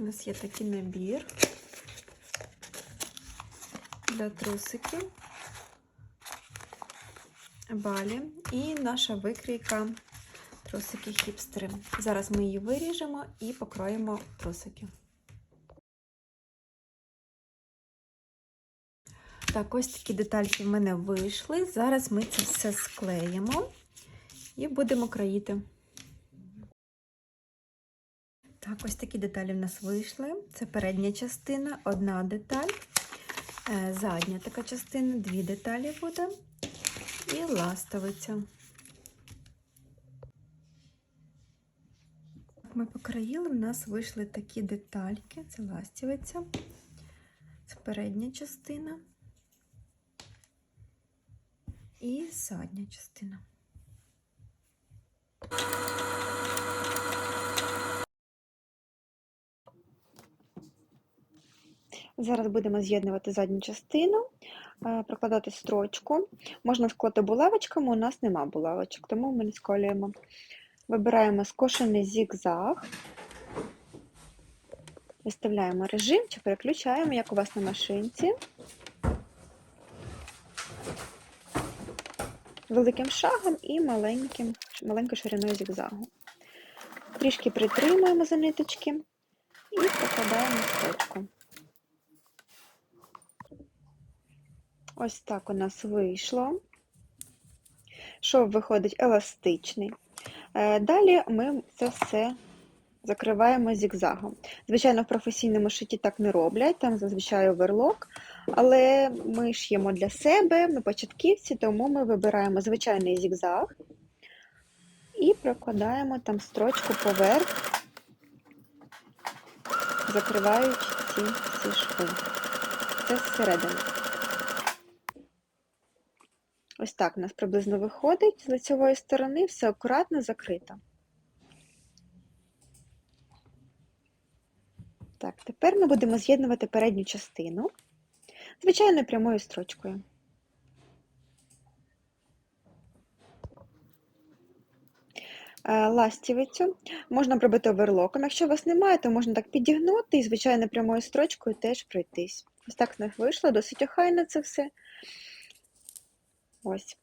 У нас є такий набір для трусиків, балі і наша викрійка трусики хіпстери. Зараз ми її виріжемо і покроємо трусики. Так, ось такі детальки в мене вийшли. Зараз ми це все склеїмо і будемо країти. Так, ось такі деталі в нас вийшли. Це передня частина, одна деталь, е, задня така частина, дві деталі буде і ластовиця. Ми покроїли, в нас вийшли такі детальки, це ластівиця, це передня частина і задня частина. Зараз будемо з'єднувати задню частину, е, прокладати строчку. Можна склати булавочками, у нас нема булавочок, тому ми не сколюємо. Вибираємо скошений зігзаг, виставляємо режим чи переключаємо, як у вас на машинці. Великим шагом і маленьким, маленькою шириною зігзагу. Трішки притримуємо за ниточки і прокладаємо строчку. Ось так у нас вийшло. Шов виходить еластичний. Е, Далі ми це все закриваємо зігзагом. Звичайно, в професійному шитті так не роблять, там зазвичай оверлок, але ми ш'ємо для себе, ми початківці, тому ми вибираємо звичайний зігзаг і прокладаємо там строчку поверх, закриваючи ці всі шви. Це зсередини. Ось так у нас приблизно виходить з лицевої сторони, все акуратно закрито. Так, тепер ми будемо з'єднувати передню частину звичайною прямою строчкою. Е, Ластівицю можна пробити оверлоком. Якщо у вас немає, то можна так підігнути і звичайно прямою строчкою теж пройтись. Ось так в нас вийшло, досить охайно це все. Ось.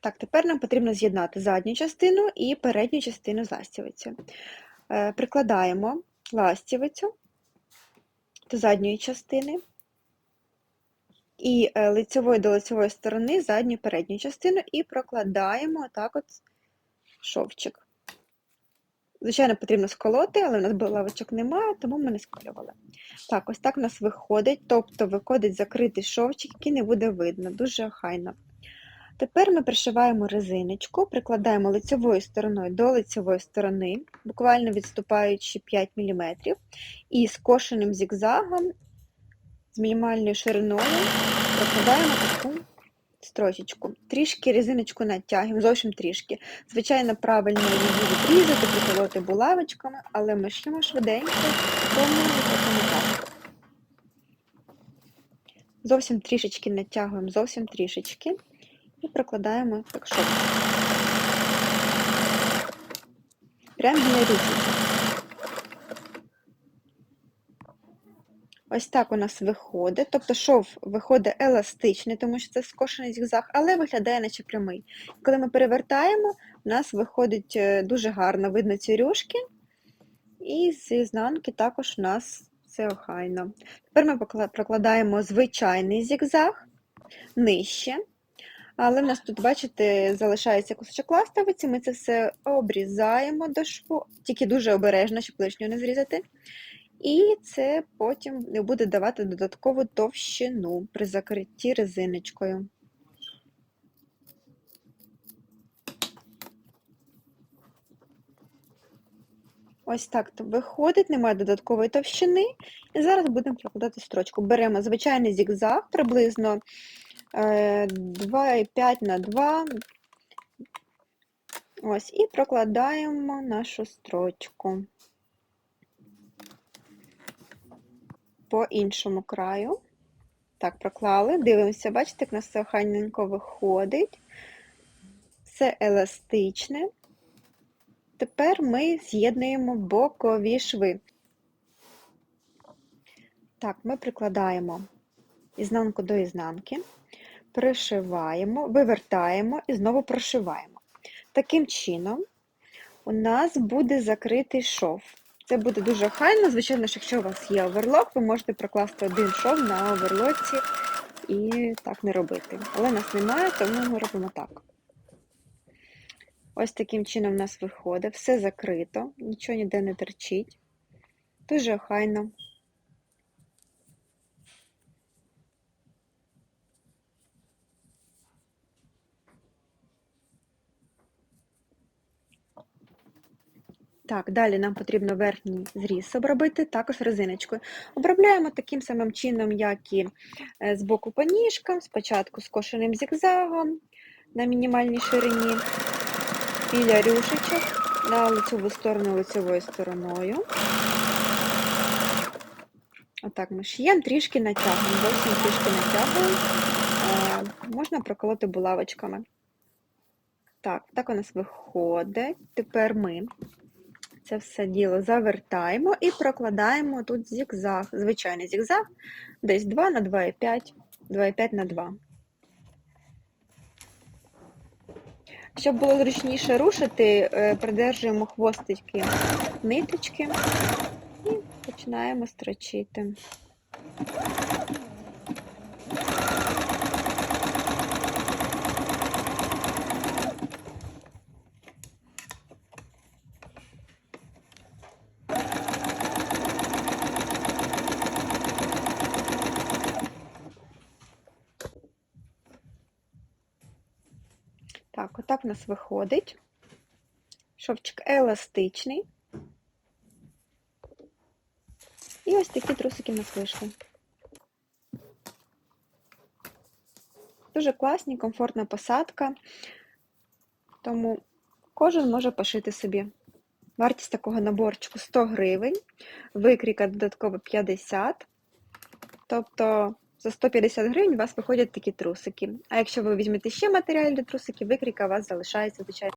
Так, тепер нам потрібно з'єднати задню частину і передню частину з ластівицею. Е, Прикладаємо ластівицю до задньої частини і е, лицевої до лицевої сторони задню передню частину і прокладаємо отак от шовчик. Звичайно, потрібно сколоти, але в нас булавочок немає, тому ми не сколювали. Так, ось так у нас виходить, тобто виходить закритий шовчик, який не буде видно, дуже охайно. Тепер ми пришиваємо резиночку, прикладаємо лицевою стороною до лицевої сторони, буквально відступаючи 5 мм, і скошеним зігзагом з мінімальною шириною прокладаємо таку строчечку. Трішки резиночку натягуємо, зовсім трішки. Звичайно, правильно її відрізати, приколоти булавочками, але ми шимо швиденько, тому так. Зовсім трішечки натягуємо, зовсім трішечки. І прокладаємо так шов. Прямо на ручку. Ось так у нас виходить. Тобто шов виходить еластичний, тому що це скошений зігзаг, але виглядає наче прямий. Коли ми перевертаємо, у нас виходить е, дуже гарно, видно ці рюшки. І з ізнанки також у нас все охайно. Тепер ми прокладаємо звичайний зігзаг нижче. Але в нас тут, бачите, залишається кусочок ластовиці, ми це все обрізаємо до шву, тільки дуже обережно, щоб лишнього не зрізати. І це потім буде давати додаткову товщину при закритті резиночкою. Ось так виходить, немає додаткової товщини. І зараз будемо прокладати строчку. Беремо звичайний зігзаг, приблизно 2,5 на 2. Ось, і прокладаємо нашу строчку по іншому краю. Так, проклали, дивимося, бачите, як нас все охайненько виходить. Все еластичне. Тепер ми з'єднуємо бокові шви. Так, ми прикладаємо ізнанку до ізнанки, пришиваємо, вивертаємо і знову прошиваємо. Таким чином, у нас буде закритий шов. Це буде дуже хайно. Звичайно, що якщо у вас є оверлок, ви можете прокласти один шов на оверлоці і так не робити. Але нас немає, тому ми робимо так. Ось таким чином у нас виходить, все закрито, нічого ніде не терчить. Дуже охайно. Так, далі нам потрібно верхній зріз обробити, також резиночкою. Обробляємо таким самим чином, як і е, з боку по ніжкам, спочатку скошеним зігзагом на мінімальній ширині, біля рюшечок, на лицеву сторону лицевою стороною. Отак ми шиємо, трішки натягуємо, зовсім трішки натягуємо. Е, Можна проколоти булавочками. Так, так у нас виходить. Тепер ми це все діло завертаємо і прокладаємо тут зігзаг, звичайний зігзаг, десь 2 на 2,5, 2,5 на 2. Щоб було зручніше рушити, е, придержуємо хвостики ниточки і починаємо строчити. Так, отак у нас виходить. Шовчик еластичний. І ось такі трусики в нас вийшли. Дуже класні, комфортна посадка, тому кожен може пошити собі. Вартість такого наборчику 100 гривень, викрійка додатково 50. Тобто за 150 гривень у вас виходять такі трусики. А якщо ви візьмете ще матеріал для трусиків, викрійка у вас залишається, звичайно.